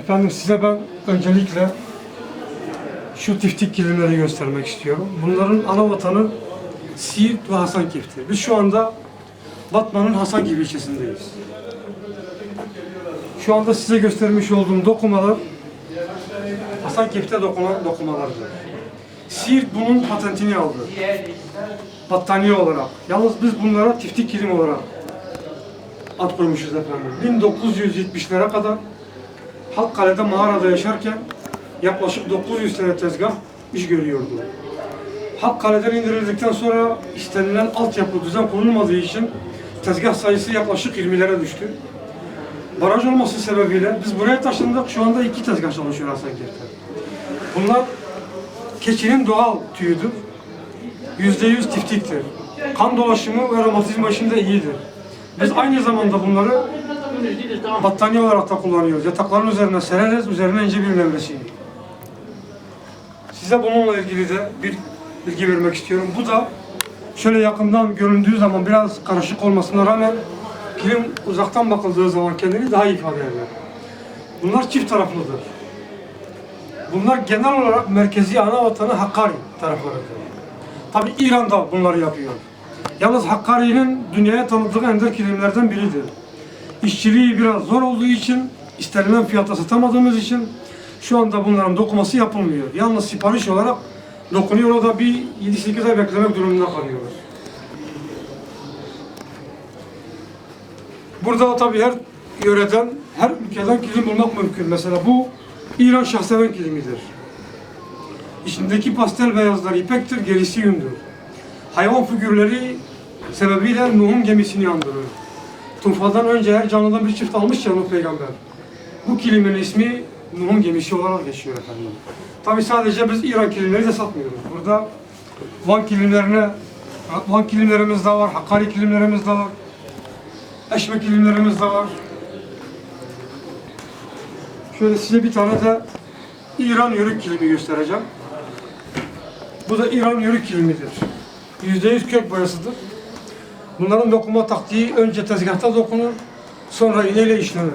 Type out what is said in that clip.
Efendim size ben öncelikle şu tiftik kilimleri göstermek istiyorum. Bunların ana vatanı Siirt ve Hasankeyf'tir. Biz şu anda Batman'ın Hasankeyf ilçesindeyiz. Şu anda size göstermiş olduğum dokumalar Hasankeyf'te dokunan dokumalardır. Siirt bunun patentini aldı. Battaniye olarak. Yalnız biz bunlara tiftik kilim olarak ad koymuşuz efendim. 1970'lere kadar Hakkale'de mağarada yaşarken yaklaşık 900 tane tezgah iş görüyordu. Hakkale'den indirildikten sonra istenilen altyapı düzen kurulmadığı için tezgah sayısı yaklaşık 20'lere düştü. Baraj olması sebebiyle biz buraya taşındık. Şu anda iki tezgah çalışıyor Hasankeyf'te. Bunlar keçinin doğal tüyüdür. %100 tiftiktir. Kan dolaşımı ve romatizma için de iyidir. Biz aynı zamanda bunları battaniye olarak da kullanıyoruz. Yatakların üzerine sereriz, üzerine ince bir nevresim. Size bununla ilgili de bir bilgi vermek istiyorum. Bu da şöyle yakından göründüğü zaman biraz karışık olmasına rağmen kilim uzaktan bakıldığı zaman kendini daha iyi ifade eder. Bunlar çift taraflıdır. Bunlar genel olarak merkezi ana vatanı Hakkari taraflarıdır. Tabi İran da bunları yapıyor. Yalnız Hakkari'nin dünyaya tanıttığı ender kilimlerden biridir. İşçiliği biraz zor olduğu için, istenilen fiyata satamadığımız için şu anda bunların dokuması yapılmıyor. Yalnız sipariş olarak dokunuyor, o da bir 7-8 ay beklemek durumunda kalıyoruz. Burada tabii her yöreden, her ülkeden kilim bulmak mümkün. Mesela bu İran şahseven kilimidir. İçindeki pastel beyazlar ipektir, gerisi yündür. Hayvan figürleri sebebiyle Nuh'un gemisini andırır. Tufandan önce her canlıdan bir çift almış ya Nuh peygamber. Bu kilimin ismi Nuh'un gemisi olarak geçiyor efendim. Tabi sadece biz İran kilimleri de satmıyoruz. Burada Van kilimlerine, Van kilimlerimiz de var, Hakkari kilimlerimiz de var. Eşme kilimlerimiz de var. Şöyle size bir tane de İran yörük kilimi göstereceğim. Bu da İran yörük kilimidir. %100 kök boyasıdır. Bunların dokuma taktiği önce tezgahta dokunur, sonra iğneyle işlenir.